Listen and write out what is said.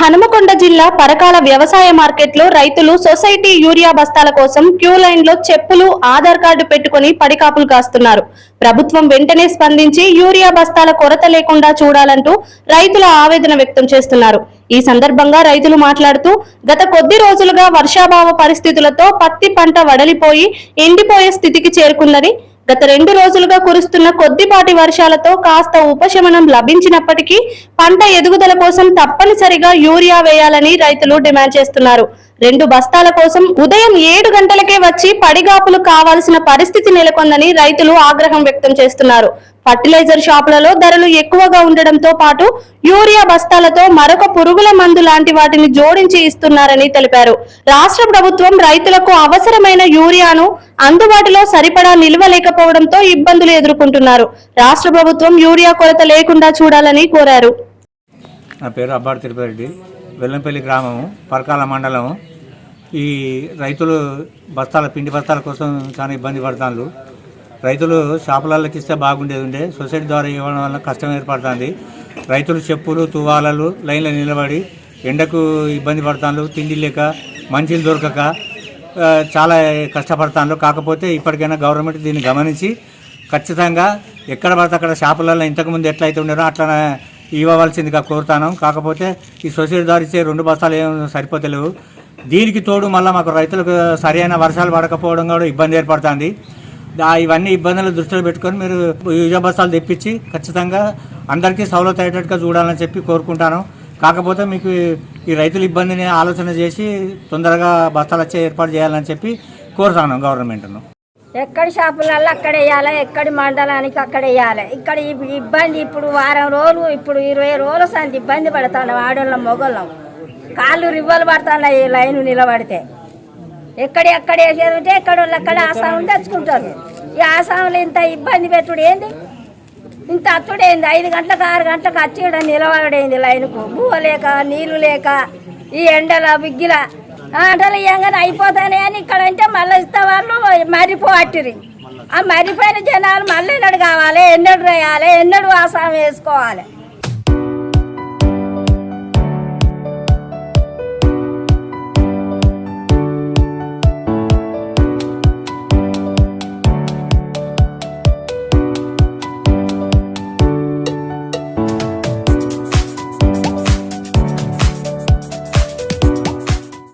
హనుమకొండ జిల్లా పరకాల వ్యవసాయ మార్కెట్లో రైతులు సొసైటీ యూరియా బస్తాల కోసం క్యూ లైన్లో చెప్పులు ఆధార్ కార్డు పెట్టుకుని పడికాపులు కాస్తున్నారు. ప్రభుత్వం వెంటనే స్పందించి యూరియా బస్తాల కొరత లేకుండా చూడాలంటూ రైతుల ఆవేదన వ్యక్తం చేస్తున్నారు. ఈ సందర్భంగా రైతులు మాట్లాడుతూ గత కొద్ది రోజులుగా వర్షాభావ పరిస్థితులతో పత్తి పంట వడలిపోయి ఎండిపోయే స్థితికి చేరుకుందని గత రెండు రోజులుగా కురుస్తున్న కొద్దిపాటి వర్షాలతో కాస్త ఉపశమనం లభించినప్పటికీ పంట ఎదుగుదల కోసం తప్పనిసరిగా యూరియా వేయాలని రైతులు డిమాండ్ చేస్తున్నారు. రెండు బస్తాల కోసం ఉదయం ఏడు గంటలకే వచ్చి పడిగాపులు కావాల్సిన పరిస్థితి నెలకొందని రైతులు ఆగ్రహం వ్యక్తం చేస్తున్నారు. ఫర్టిలైజర్ షాపులలో ధరలు ఎక్కువగా ఉండడంతో పాటు యూరియా బస్తాలతో మరొక పురుగుల మందు లాంటి వాటిని జోడించి ఇస్తున్నారని తెలిపారు. రాష్ట్ర ప్రభుత్వం రైతులకు అవసరమైన యూరియాను అందుబాటులో సరిపడా నిల్వ లేకపోవడంతో ఇబ్బందులు ఎదుర్కొంటున్నారు. రాష్ట్ర ప్రభుత్వం యూరియా కొరత లేకుండా చూడాలని కోరారు. నా పేరు అబ్బాడు తిరుపతి రెడ్డి వెల్లంపల్లి గ్రామము పరకాల మండలం ఈ రైతులు బస్తాల పిండి బస్తాల కోసం చాలా ఇబ్బంది పడుతున్నారు రైతులు షాపులకి ఇస్తే బాగుండేది ఉండే. సొసైటీ ద్వారా ఇవ్వడం వల్ల కష్టం ఏర్పడుతుంది. రైతులు చెప్పులు తువాలలు లైన్లో నిలబడి ఎండకు ఇబ్బంది పడుతున్నారు తిండి లేక మంచిలు దొరకక చాలా కష్టపడతాను కాకపోతే ఇప్పటికైనా గవర్నమెంట్ దీన్ని గమనించి ఖచ్చితంగా ఎక్కడ పడితే అక్కడ షాపులలో ఇంతకుముందు ఎట్లయితే ఉన్నారో అట్లా ఇవ్వవలసిందిగా కోరుతాను. కాకపోతే ఈ సొసైటీ ద్వారా ఇచ్చే రెండు బస్తాలు ఏం సరిపోతలేవు. దీనికి తోడు మళ్ళీ మాకు రైతులకు సరైన వర్షాలు పడకపోవడం కూడా ఇబ్బంది ఏర్పడుతుంది. ఇవన్నీ ఇబ్బందులు దృష్టిలో పెట్టుకొని మీరు యుజ బస్తాలు తెప్పించి ఖచ్చితంగా అందరికీ సౌలత అయ్యేటట్టుగా చూడాలని చెప్పి కోరుకుంటాను. కాకపోతే మీకు ఈ రైతుల ఇబ్బందిని ఆలోచన చేసి తొందరగా బస్తాలు వచ్చే ఏర్పాటు చేయాలని చెప్పి కోరుతాను గవర్నమెంట్ను. ఎక్కడి షాపులలో అక్కడ వేయాలి? ఎక్కడి మండలానికి అక్కడ వేయాలి? ఇక్కడ ఇబ్బంది ఇప్పుడు వారం రోజులు ఇప్పుడు ఇరవై రోజులు సంది ఇబ్బంది పడుతున్నాం ఆడోళ్ళం మొగోళ్ళం. కాళ్ళు రివ్వలు పడుతున్నాయి ఈ లైన్ నిలబడితే. ఎక్కడ ఎక్కడ వేసేది ఉంటే ఎక్కడ వాళ్ళు అక్కడ ఆసాములు తెచ్చుకుంటారు. ఈ ఆసాములు ఇంత ఇబ్బంది పెట్టుడు ఏంది? ఇంత అత్తుడు ఐదు గంటలకు ఆరు గంటలకు వచ్చి ఈడ లైన్కు. బువ్వ లేక నీళ్ళు లేక ఈ ఎండల బిగ్గిల. అంటలు ఏమైనా అయిపోతానే అని ఇక్కడ అంటే మళ్ళీ ఇస్తే వాళ్ళు మరిపోవట్టిరి. ఆ మరిపోయిన జనాలు మళ్ళీ ఎన్నడు కావాలి? ఎన్నడు రేయాలి? ఎన్నడు ఆసాం వేసుకోవాలి?